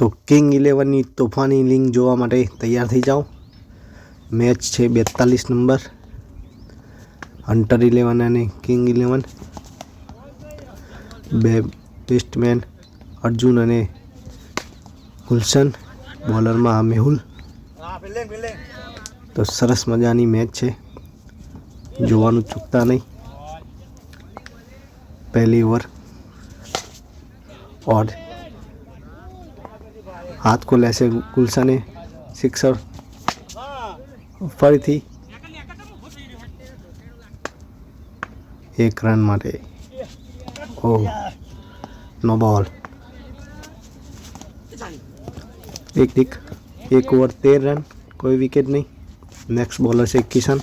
તો કિંગ ઇલેવનની તોફાની લિંગ જોવા માટે તૈયાર થઈ જાઓ. મેચ છે બેતાલીસ નંબર. હન્ટર ઇલેવન અને કિંગ ઇલેવન. બે બેસ્ટમેન અર્જુન અને ગુલશન. બોલરમાં મેહુલ. તો સરસ મજાની મેચ છે. જોવાનું ચૂકતા નહીં. પહેલી ઓવર. और હાથ ખોલે છે ગુલશને સિક્સર ફરીથી એક રન માટે ઓ નો બોલ એક ટીક એક ઓવર તેર રન કોઈ વિકેટ નહીં નેક્સ્ટ બોલર છે કિશન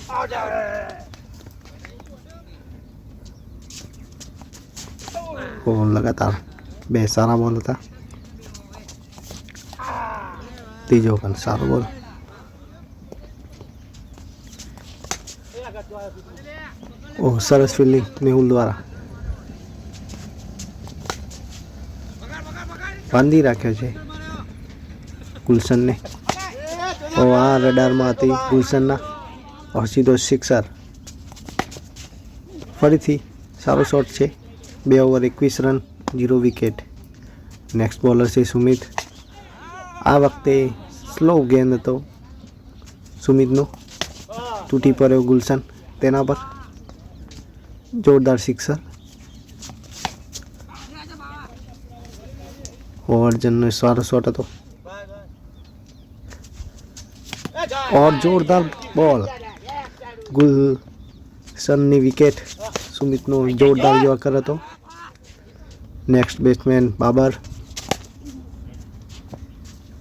ઓ લગાતાર બે સારા બોલ હતા ત્રીજો પણ સારો, બોલ. ઓહ, સરસ ફિલ્ડિંગ મેહુલ દ્વારા. બાંધી રાખ્યો છે ગુલશનને. ઓ આ રડારમાં હતી ગુલશનના. સીધો સિક્સર ફરીથી સારો શોટ છે. બે ઓવર એકવીસ run zero wicket next bowler છે સુમિત. આ વખતે સ્લો ગેન્દ હતો સુમિતનો તૂટી પડ્યો ગુલશન તેના પર જોરદાર સિક્સર ઓર્જનનો સારો શોટ હતો ઓર જોરદાર બોલ ગુલશનની વિકેટ સુમિતનો જોરદાર યોર્કર હતો નેક્સ્ટ બેટ્સમેન બાબર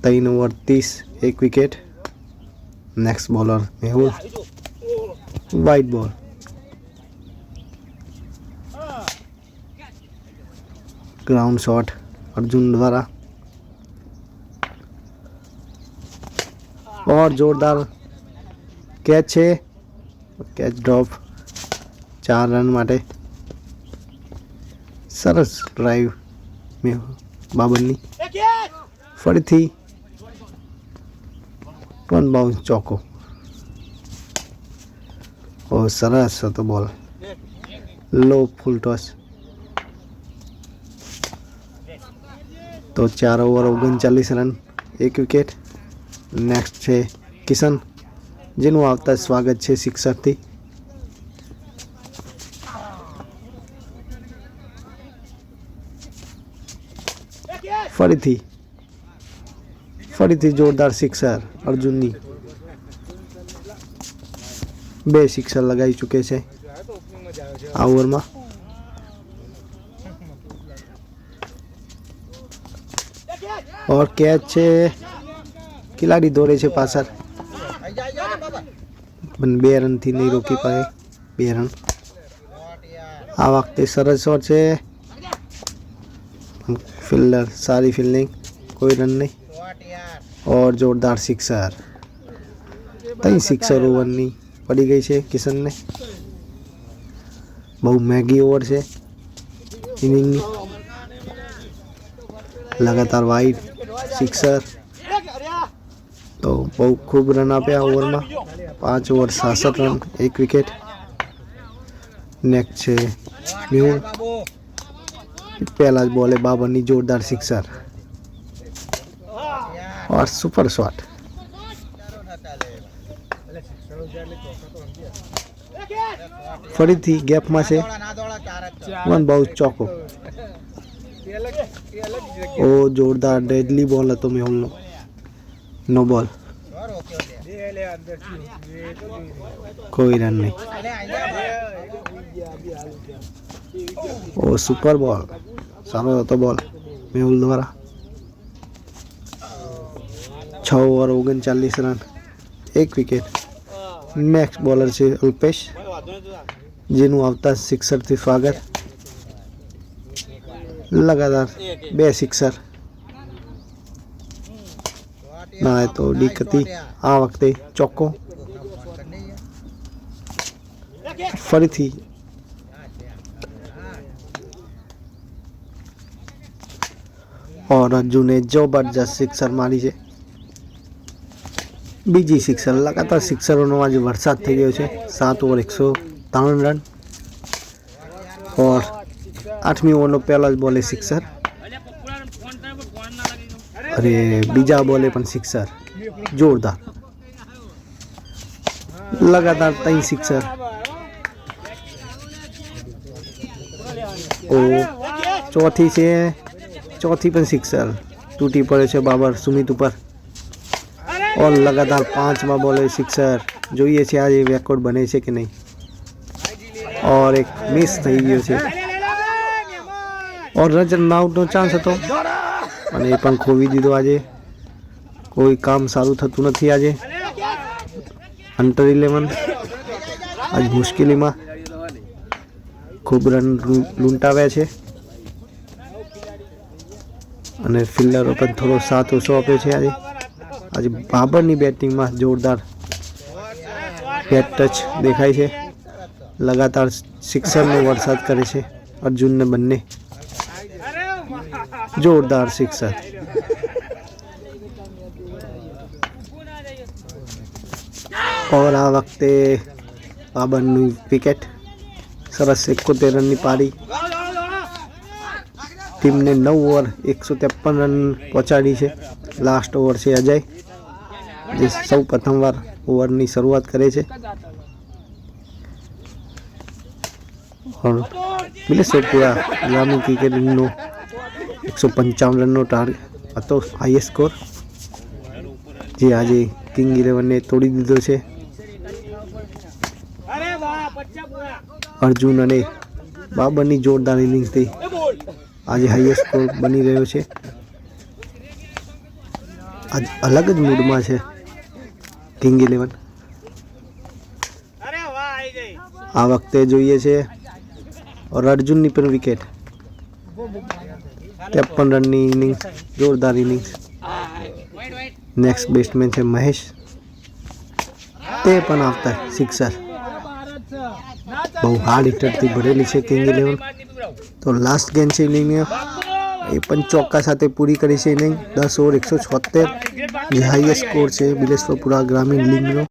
ત્રણ ઓવર ત્રીસ એક wicket next bowler Mehul white ball ground shot Arjun દ્વારા और जोरदार કેચ છે કેચ ડ્રોપ ચાર રન માટે સરસ ડ્રાઈવ મેં બાબરની ફરીથી વન બાઉન્સ ચોકો ઓ સરસ હતો બોલ લો ફૂલ ટોસ તો ચાર ઓવર ઓગણચાલીસ રન એક વિકેટ નેક્સ્ટ છે કિશન જેનું આવતા સ્વાગત છે શિક્ષકથી ફરીથી ફરીથી જોરદાર સિક્સર અર્જુનની બે સિક્સર લગાવી ચૂકે છે આ ઓવરમાં ઓર કેચ છે ખેલાડી દોડે છે પાછળ પણ બે રનથી નહીં રોકી પાડે બે રન આ વખતે સરસ શોટ છે ફિલ્ડર સારી ફિલ્ડિંગ કોઈ રન નહીં ઓર જોરદાર સિક્સર ત્રણ સિક્સર ઓવરની પડી ગઈ છે કિશનને બહુ મેગી ઓવર છે ઇનિંગની લગાતાર વાઇડ સિક્સર તો બહુ ખૂબ રન આપ્યા ઓવરમાં પાંચ ઓવર સાસઠ રન એક વિકેટ નેક્સ્ટ છે ન્યૂ પહેલા જ બોલે બાબરની જોરદાર સિક્સર और सुपर शॉट ફરીથી ગેપમાં છે વન બહુ ચોકો ઓ જોરદાર ડેડલી બોલ હતો મેહુલનો નો બોલ કોઈ રન નહીં ઓ સુપર બોલ સારો હતો બોલ મેહુલ દ્વારા છ ઓવર, ઓગણચાલીસ રન, એક વિકેટ નેક્સ્ટ બોલર છે અલ્પેશ, જેનું આવતા સિક્સરથી સ્વાગત. લગાતાર બે સિક્સર ના તો ડીક હતી. આ વખતે ચોક્કો. ફરીથી. और અર્જુને જબરજસ્ત સિક્સર મારી છે. બીજી સિક્સર, લગાતાર સિક્સરોનો આજે વરસાદ થઈ ગયો છે. સાત ઓવર, એકસો ત્રણ રન. ઓર આઠમી ઓવરનો પહેલો જ બોલે સિક્સર. અરે, બીજા બોલે પણ સિક્સર. જોરદાર. લગાતાર ત્રણ સિક્સર. ઓ, ચોથી છે. ચોથી પણ સિક્સર. તૂટી પડે છે બાબર સુમિત ઉપર. ઓર લગાતાર પાંચમાં બોલે સિક્સર જોઈએ છે આજે રેકોર્ડ બને છે કે નહીં ઓર એક મિસ થઈ ગયો છે ઓર રજન આઉટનો ચાન્સ હતો અને એ પણ ખોવી દીધો આજે કોઈ કામ સારું થતું નથી આજે હન્ટર ઇલેવન આજ મુશ્કેલીમાં ખૂબ રન લૂંટાવ્યા છે અને ફિલ્ડરો પણ થોડો સાથ ઓછો આપ્યો છે આજે। આજે બાબરની બેટિંગમાં જોરદાર બેટ ટચ દેખાય છે. લગાતાર સિક્સરનો વરસાદ કરે છે અર્જુનને બંને. જોરદાર સિક્સર. ઓર આ વખતે બાબરની વિકેટ સરસ એકોતેર રનની પારી. ટીમને નવ ઓવર એકસો ત્રેપન રન પહોંચાડી છે. લાસ્ટ ઓવર છે અજય. જે સૌ પ્રથમવાર ઓવરની શરૂઆત કરે છે. ઓર બિલેશ્વરપુરા ગ્રામીણ ક્રિકેટ લીગનો એકસો પંચાવન રનનો ટાર્ગેટ હતો હાઈએસ્ટ સ્કોર જે આજે કિંગ ઇલેવનને તોડી દીધો છે. અર્જુન અને બાબરની જોરદાર ઇનિંગ્સથી આજે હાઈએસ્ટ સ્કોર બની રહ્યો છે. આજ અલગ જ મૂડમાં છે. કિંગ ઇલેવન આ વખતે જોઈએ છે ઓર અર્જુનની પણ વિકેટ ત્રેપન રનની ઇનિંગ્સ જોરદાર ઇનિંગ્સ નેક્સ્ટ બેટ્સમેન છે મહેશ તે પણ આવતા સિક્સર બહુ હાર્ડ હિટરથી ભરેલી છે કિંગ ઇલેવન તો લાસ્ટ ગેમ છે ઇનિંગની એ પણ ચોક્કા સાથે પૂરી કરી છે ઇનિંગ દસ ઓવર એકસો છોતેર यह हाई स्कोर से बिलेश्वरपुरा ग्रामीण लीग रो।